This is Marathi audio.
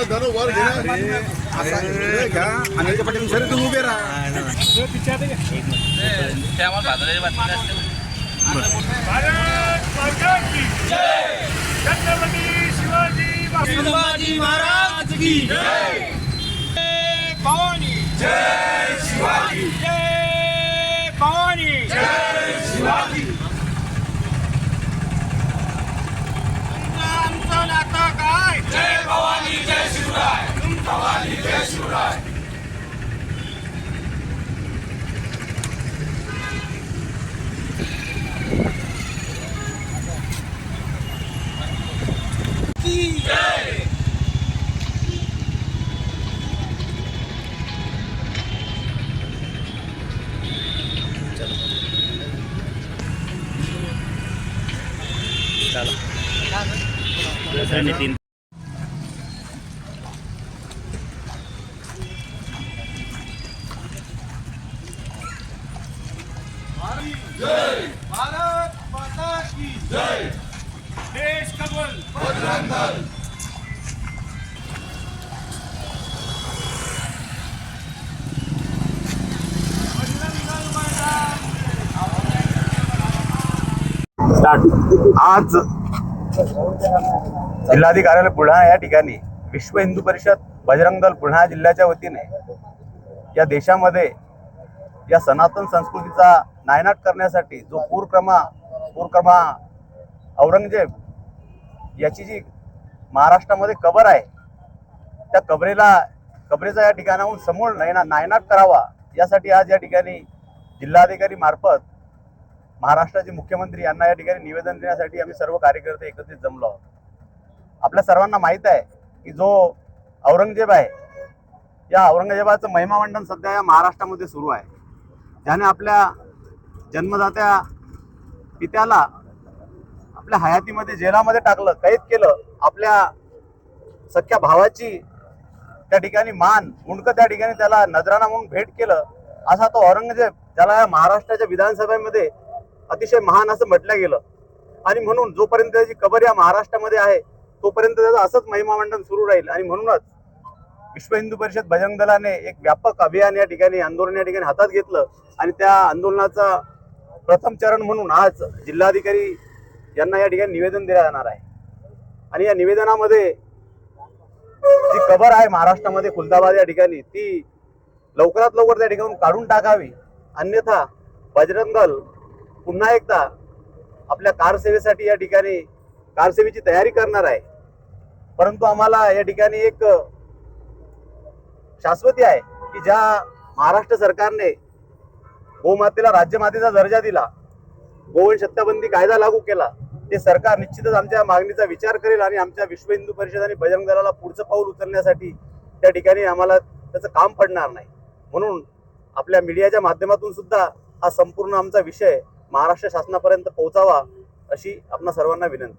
आपलं धन वर सर तुम्ही उभे राहा. शिवाजी शिवाजी महाराज की जय. भवानी जय. नितीन भारत माता की जय! देश कबल आज जिल्हाधिकारी बुलढाणा या ठिकाणी विश्व हिंदू परिषद बजरंग दल बुलढाणा जिल्ह्याच्या वतीने या देशामध्ये या सनातन संस्कृतीचा नायनाट करण्यासाठी जो पूरक्रमा पूरक्रमा औरंगजेब याची जी महाराष्ट्रामध्ये कबर आहे त्या कबरेला कबरेचा या ठिकाणाहून समूळ नयना नायनाट करावा यासाठी आज या ठिकाणी जिल्हाधिकारी मार्फत महाराष्ट्राचे मुख्यमंत्री यांना या ठिकाणी निवेदन देण्यासाठी आम्ही सर्व कार्यकर्ते एकत्रित जमलो आहोत. आपल्या सर्वांना माहीत आहे की जो औरंगजेब आहे या औरंगजेबाचं महिमामंडन सध्या या महाराष्ट्रामध्ये सुरू आहे. त्याने आपल्या जन्मदात्या पित्याला आपल्या हयातीमध्ये जेलामध्ये टाकलं कैद केलं आपल्या सख्या भावाची त्या ठिकाणी मान मुंडकं त्या ठिकाणी त्याला नजराना म्हणून भेट केलं असा तो औरंगजेब ज्याला या महाराष्ट्राच्या विधानसभेमध्ये अतिशय महान असं म्हटलं गेलं. आणि म्हणून जोपर्यंत त्याची कबर या महाराष्ट्रामध्ये आहे तोपर्यंत त्याचं असंच महिमामंडन सुरू राहील. आणि म्हणूनच विश्व हिंदू परिषद बजरंग दलाने एक व्यापक अभियान या ठिकाणी आंदोलन या ठिकाणी हातात घेतलं. आणि त्या आंदोलनाचा प्रथम चरण म्हणून आज जिल्हाधिकारी यांना या ठिकाणी निवेदन दिलं जाणार आहे. आणि या निवेदनामध्ये जी कबर आहे महाराष्ट्रामध्ये खुलदाबाद या ठिकाणी ती लवकरात लवकर त्या ठिकाणून काढून टाकावी. अन्यथा बजरंग दल पुन्हा एकदा आपल्या कारसेवेसाठी या ठिकाणी कारसेवेची तयारी करणार आहे. परंतु आम्हाला या ठिकाणी एक शाश्वती आहे की ज्या महाराष्ट्र सरकारने गोमातेला राज्यमातेचा दर्जा दिला गोवंश हत्याबंदी कायदा लागू केला ते सरकार निश्चितच आमच्या मागणीचा विचार करेल आणि आमच्या विश्व हिंदू परिषद आणि बजरंग दलाला पुढचं पाऊल उचलण्यासाठी त्या ठिकाणी आम्हाला त्याचं काम पडणार नाही. म्हणून आपल्या मीडियाच्या माध्यमातून सुद्धा हा संपूर्ण आमचा विषय महाराष्ट्र शासनापर्यंत पोहोचावा अशी आपणा सर्वांना विनंती.